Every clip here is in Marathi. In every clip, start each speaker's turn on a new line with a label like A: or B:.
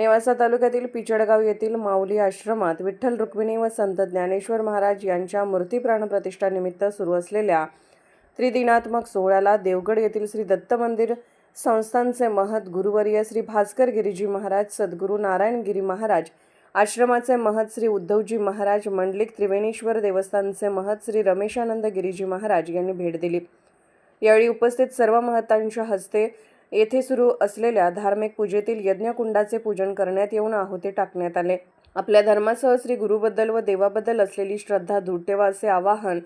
A: नेवासा तालुक्यातील पिचडगाव येथील माऊली आश्रमात विठ्ठल रुक्मिणी व संत ज्ञानेश्वर महाराज यांच्या मूर्ती प्राणप्रतिष्ठानिमित्त सुरू असलेल्या त्रिदिनात्मक सोहळ्याला देवगड येथील श्री दत्त मंदिर संस्थांचे महत गुरुवर्य श्री भास्कर गिरीजी महाराज सद्गुरू नारायणगिरी महाराज आश्रमाचे महत श्री उद्धवजी महाराज मंडलिक त्रिवेणीश्वर देवस्थानचे महत श्री रमेशानंद गिरीजी महाराज यांनी भेट दिली. यावेळी उपस्थित सर्व महतांच्या हस्ते येथे सुरू असलेल्या धार्मिक पूजेतील यज्ञकुंडाचे पूजन करण्यात येऊन आहुती टाकण्यात आले. आपल्या धर्मासह श्री गुरुबद्दल व देवाबद्दल असलेली श्रद्धा दूर ठेवा असे आवाहन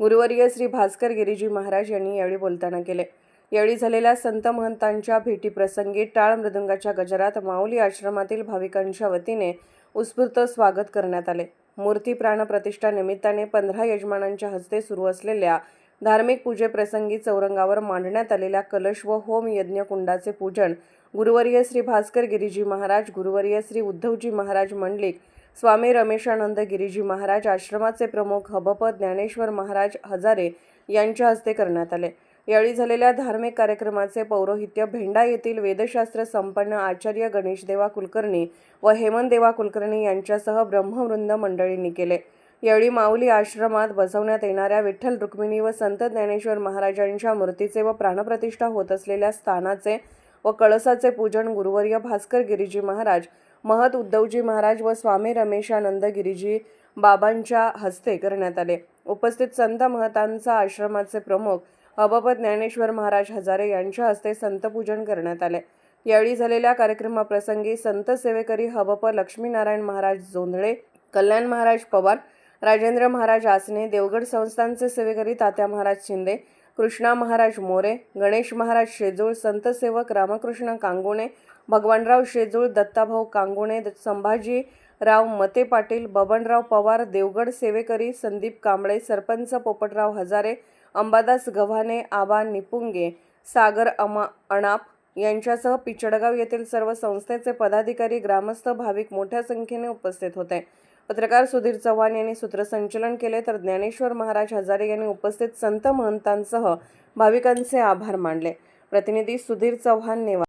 A: गुरुवर्य श्री भास्कर गिरीजी महाराज यांनी यावेळी बोलताना केले. यावेळी झालेल्या संत महंतांच्या भेटीप्रसंगी टाळ मृदुंगाच्या गजरात माऊली आश्रमातील भाविकांच्या वतीने उत्स्फूर्त स्वागत करण्यात आले. मूर्ती प्राणप्रतिष्ठा निमित्ताने पंधरा यजमानांच्या हस्ते सुरू असलेल्या धार्मिक पूजेप्रसंगी चौरंगावर मांडण्यात आलेल्या कलश व होम यज्ञ कुंडाचे पूजन गुरुवर्य श्री भास्कर गिरीजी महाराज गुरुवर्य श्री उद्धवजी महाराज मंडलिक स्वामी रमेशानंद गिरीजी महाराज आश्रमाचे प्रमुख हबप ज्ञानेश्वर महाराज हजारे यांच्या हस्ते करण्यात आले. यावेळी झालेल्या धार्मिक कार्यक्रमाचे पौरोहित्य भेंडा येथील वेदशास्त्र संपन्न आचार्य गणेशदेवा कुलकर्णी व हेमंतदेवा कुलकर्णी यांच्यासह ब्रह्मवृंद मंडळींनी केले. यावेळी माऊली आश्रमात बसवण्यात येणाऱ्या विठ्ठल रुक्मिणी व संत ज्ञानेश्वर महाराजांच्या मूर्तीचे व प्राणप्रतिष्ठा होत असलेल्या स्थानाचे व कळसाचे पूजन गुरुवर्य भास्कर गिरीजी महाराज महत उद्धवजी महाराज व स्वामी रमेशानंद गिरीजी बाबांच्या हस्ते करण्यात आले. उपस्थित संत महतांचा आश्रमाचे प्रमुख अबाबत ज्ञानेश्वर महाराज हजारे यांच्या हस्ते संतपूजन करण्यात आले. यावेळी झालेल्या कार्यक्रमाप्रसंगी संत सेवेकरी हबप लक्ष्मीनारायण महाराज जोंधळे कल्याण महाराज पवार राजेंद्र महाराज आसने देवगड संस्थांचे सेवेकरी तात्या महाराज शिंदे कृष्णा महाराज मोरे गणेश महाराज शेजूळ संत सेवक रामकृष्ण कांगुणे भगवानराव शेजूळ दत्ताभाऊ कांगुणे संभाजी राव मते पाटील बबनराव पवार देवगड सेवेकरी संदीप कांबळे सरपंच पोपटराव हजारे अंबादास गव्हाणे आबा निपुंगे सागर अमा अणाप यांच्यासह पिचडगाव येथील सर्व संस्थेचे पदाधिकारी ग्रामस्थ भाविक मोठ्या संख्येने उपस्थित होते. पत्रकार सुधीर चव्हाण यांनी सूत्रसंचलन केले तर ज्ञानेश्वर महाराज हजारे यांनी उपस्थित संत महंतांसह भाविकांचे आभार मानले. प्रतिनिधी सुधीर चव्हाण नेवा